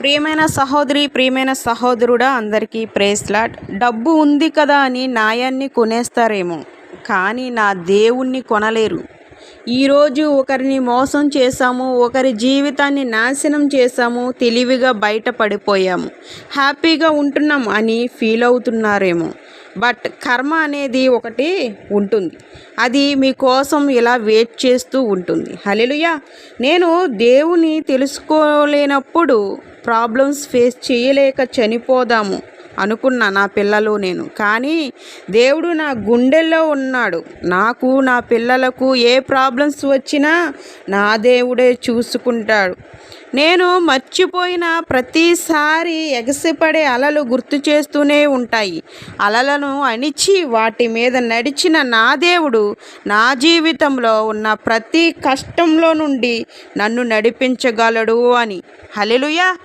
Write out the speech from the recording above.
ప్రియమైన సహోదరి ప్రియమైన సహోదరుడా అందరికీ ప్రేస్లాట్ డబ్బు ఉంది కదా అని నాయాన్ని కొనేస్తారేమో కానీ నా దేవుణ్ణి కొనలేరు. ఈరోజు ఒకరిని మోసం చేశాము ఒకరి జీవితాన్ని నాశనం చేశాము తెలివిగా బయటపడిపోయాము. హ్యాపీగా ఉంటున్నాం అని ఫీల్ అవుతున్నారేమో. బట్ కర్మ అనేది ఒకటి ఉంటుంది. అది మీకోసం ఇలా వెయిట్ చేస్తూ ఉంటుంది. హలెలుయా నేను దేవుని తెలుసుకోలేనప్పుడు ప్రాబ్లమ్స్ ఫేస్ చేయలేక చనిపోదాము. అనుకున్నా నా పిల్లలు నేను. కానీ దేవుడు నా గుండెల్లో ఉన్నాడు. నాకు నా పిల్లలకు ఏ ప్రాబ్లమ్స్ వచ్చినా నా దేవుడే చూసుకుంటాడు. నేను మర్చిపోయిన ప్రతిసారి ఎగసిపడే అలలు గుర్తు చేస్తూనే ఉంటాయి. అలలను అణిచి వాటి మీద నడిచిన నా దేవుడు నా జీవితంలో ఉన్న ప్రతి కష్టంలో నుండి నన్ను నడిపించగలడు అని. హలెలుయా